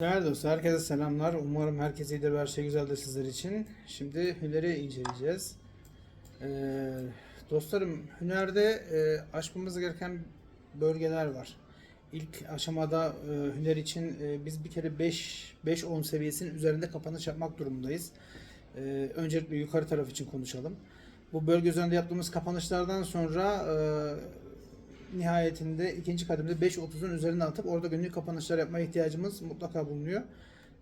Değerli dostlar, herkese selamlar. Umarım herkes iyidir ve her şey güzeldir sizler için. Şimdi Hüner'i inceleyeceğiz. Ee, dostlarım, Hüner'de e, aşmamız gereken bölgeler var. İlk aşamada e, Hüner için e, biz bir kere 5 5-10 seviyesinin üzerinde kapanış yapmak durumundayız. E, öncelikle yukarı taraf için konuşalım. Bu bölge üzerinde yaptığımız kapanışlardan sonra e, nihayetinde ikinci kademde 5.30'un üzerine atıp orada günlük kapanışlar yapmaya ihtiyacımız mutlaka bulunuyor.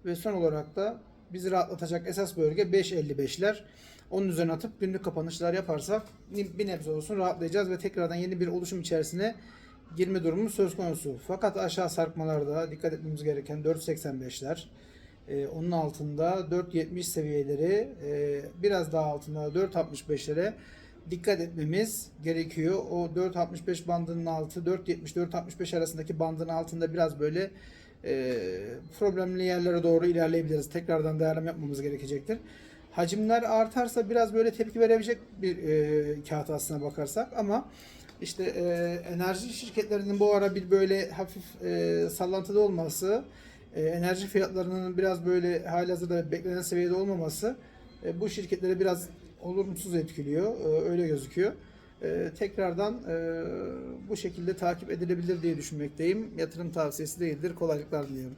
Ve son olarak da bizi rahatlatacak esas bölge 5.55'ler. Onun üzerine atıp günlük kapanışlar yaparsak bir nebze olsun rahatlayacağız ve tekrardan yeni bir oluşum içerisine girme durumu söz konusu. Fakat aşağı sarkmalarda dikkat etmemiz gereken 4.85'ler, ee, onun altında 4.70 seviyeleri, e, biraz daha altında 4.65'lere dikkat etmemiz gerekiyor. O 4.65 bandının altı 4.70-4.65 arasındaki bandın altında biraz böyle e, problemli yerlere doğru ilerleyebiliriz. Tekrardan değerleme yapmamız gerekecektir. Hacimler artarsa biraz böyle tepki verebilecek bir e, kağıt aslına bakarsak ama işte e, enerji şirketlerinin bu ara bir böyle hafif e, sallantıda olması, e, enerji fiyatlarının biraz böyle halihazırda beklenen seviyede olmaması e, bu şirketleri biraz olumsuz etkiliyor. E, öyle gözüküyor. E, tekrardan e, bu şekilde takip edilebilir diye düşünmekteyim. Yatırım tavsiyesi değildir. Kolaylıklar diliyorum.